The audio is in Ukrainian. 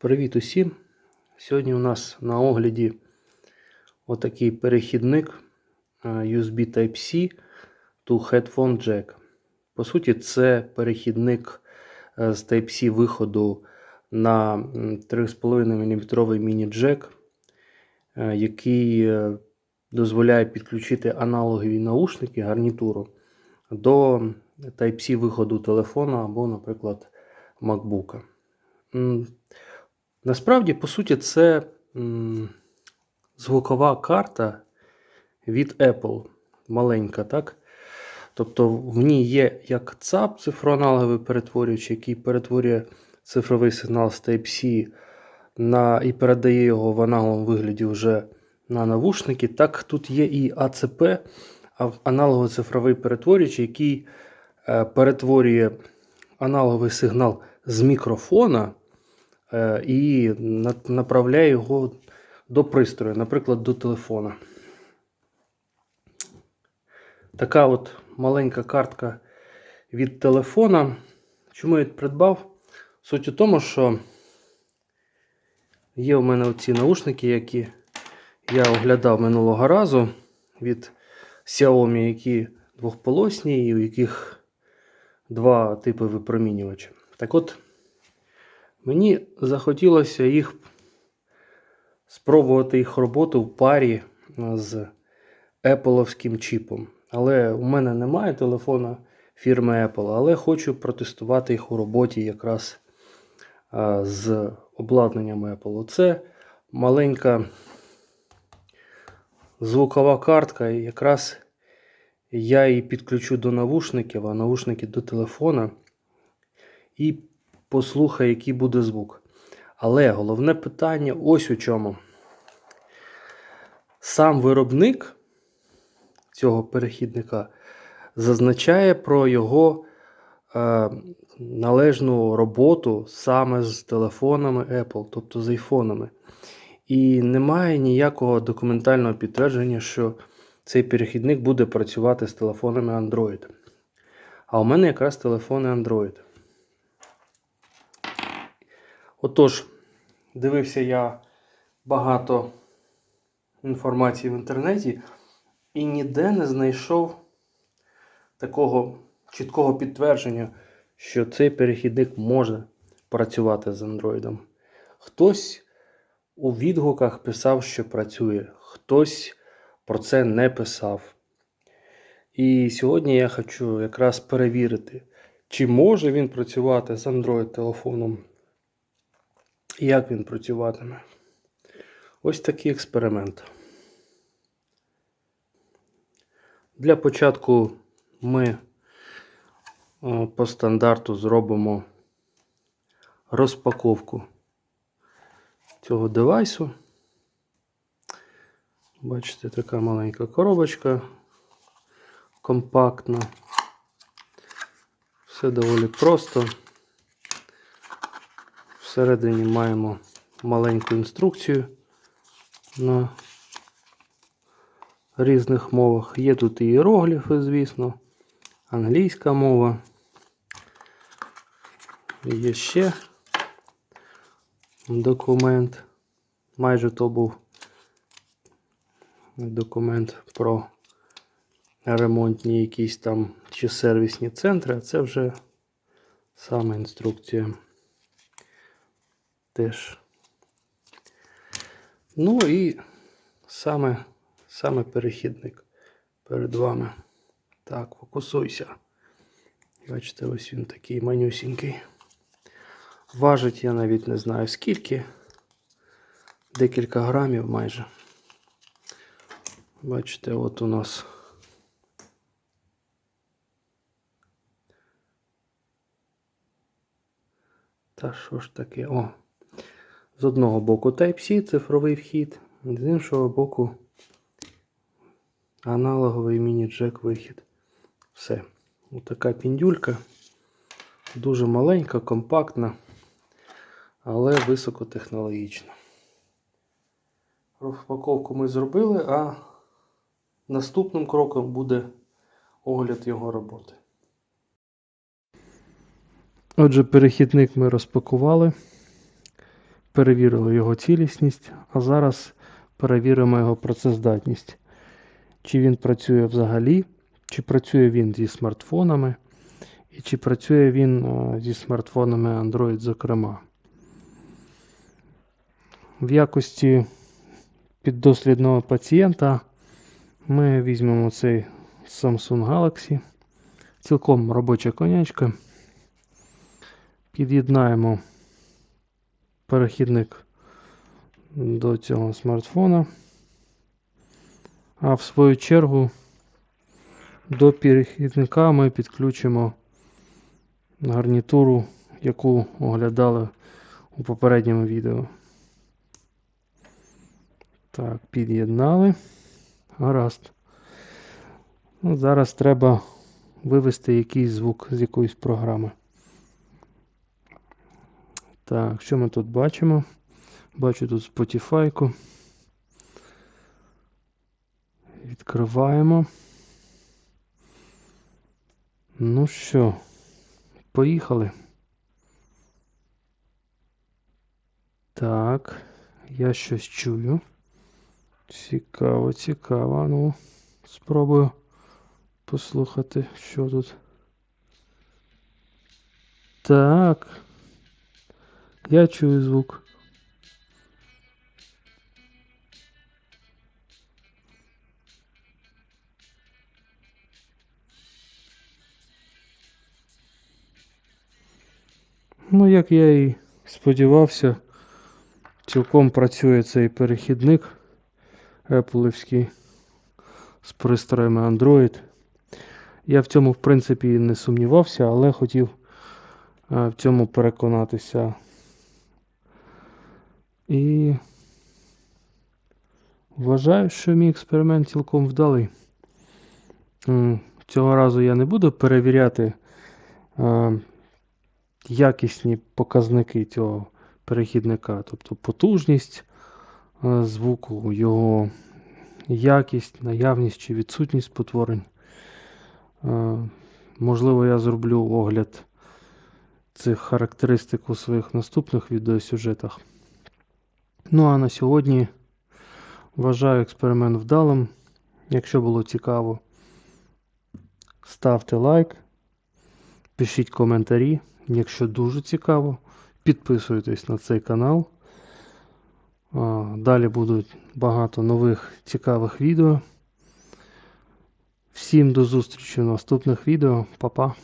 Привіт усім! Сьогодні у нас на огляді отакий перехідник е, USB Type-C to Headphone Jack. По суті, це перехідник е, з Type-C виходу на 3,5 мм міні-джек, е, який дозволяє підключити аналогові наушники гарнітуру до Type-C виходу телефона або, наприклад, MacBook. Насправді, по суті, це м, звукова карта від Apple. Маленька, так? Тобто в ній є як ЦАП, цифроаналоговий перетворювач, який перетворює цифровий сигнал з Type-C на, і передає його в аналоговому вигляді вже на навушники. Так, тут є і АЦП, а- аналоговий цифровий перетворювач, який е, перетворює аналоговий сигнал з мікрофона і на- направляє його до пристрою, наприклад, до телефона. Така от маленька картка від телефона. Чому я придбав? Суть у тому, що є у мене оці наушники, які я оглядав минулого разу від Xiaomi, які двохполосні, і у яких два типи випромінювача. Так от, мені захотілося їх спробувати їх роботу в парі з Apple'овським чіпом. Але у мене немає телефона фірми Apple, але хочу протестувати їх у роботі якраз з обладнанням Apple. Це маленька звукова картка, якраз я її підключу до навушників, а навушники до телефона. І послухаю, який буде звук. Але головне питання ось у чому. Сам виробник цього перехідника зазначає про його е, належну роботу саме з телефонами Apple, тобто з айфонами. І немає ніякого документального підтвердження, що цей перехідник буде працювати з телефонами Android. А у мене якраз телефони Android. Отож, дивився я багато інформації в інтернеті і ніде не знайшов такого чіткого підтвердження, що цей перехідник може працювати з Android. Хтось у відгуках писав, що працює, хтось про це не писав. І сьогодні я хочу якраз перевірити, чи може він працювати з Android телефоном і як він працюватиме. Ось такий експеримент. Для початку ми е, по стандарту зробимо розпаковку цього девайсу. Бачите, така маленька коробочка, компактна. Все доволі просто. Всередині маємо маленьку інструкцію на різних мовах. Є тут іерогліфи, звісно, англійська мова. Є ще документ. Майже то був документ про ремонтні якісь там чи сервісні центри, а це вже саме інструкція. Теж. Ну і саме, саме перехідник перед вами. Так, фокусуйся. Бачите, ось він такий манюсінький. Важить я навіть не знаю скільки. Декілька грамів майже. Бачите, от у нас. Та що ж таке? О! З одного боку Type-C цифровий вхід, з іншого боку аналоговий міні-джек вихід. Все. Ось така піндюлька. Дуже маленька, компактна, але високотехнологічна. Розпаковку ми зробили, а наступним кроком буде огляд його роботи. Отже, перехідник ми розпакували. Перевірили його цілісність, а зараз перевіримо його працездатність. Чи він працює взагалі, чи працює він зі смартфонами, і чи працює він е, зі смартфонами Android, зокрема. В якості піддослідного пацієнта ми візьмемо цей Samsung Galaxy. Цілком робоча конячка. Під'єднаємо перехідник до цього смартфона. А в свою чергу до перехідника ми підключимо гарнітуру, яку оглядали у попередньому відео. Так, під'єднали. Гаразд. Ну, зараз треба вивести якийсь звук з якоїсь програми. Так, що ми тут бачимо? Бачу тут Spotify. Відкриваємо. Ну що, поїхали. Так, я щось чую. Цікаво, цікаво. Ну, спробую послухати, що тут. Так. Я чую звук. Ну, як я і сподівався, цілком працює цей перехідник Apple'івський з пристроями Android. Я в цьому, в принципі, не сумнівався, але хотів е, в цьому переконатися. І вважаю, що мій експеримент цілком вдалий. Цього разу я не буду перевіряти е, якісні показники цього перехідника, тобто потужність е, звуку, його якість, наявність чи відсутність потворень. Е, Можливо, я зроблю огляд цих характеристик у своїх наступних відеосюжетах. Ну а на сьогодні вважаю експеримент вдалим. Якщо було цікаво, ставте лайк, пишіть коментарі. Якщо дуже цікаво, підписуйтесь на цей канал. Далі будуть багато нових цікавих відео. Всім до зустрічі в наступних відео. Па-па!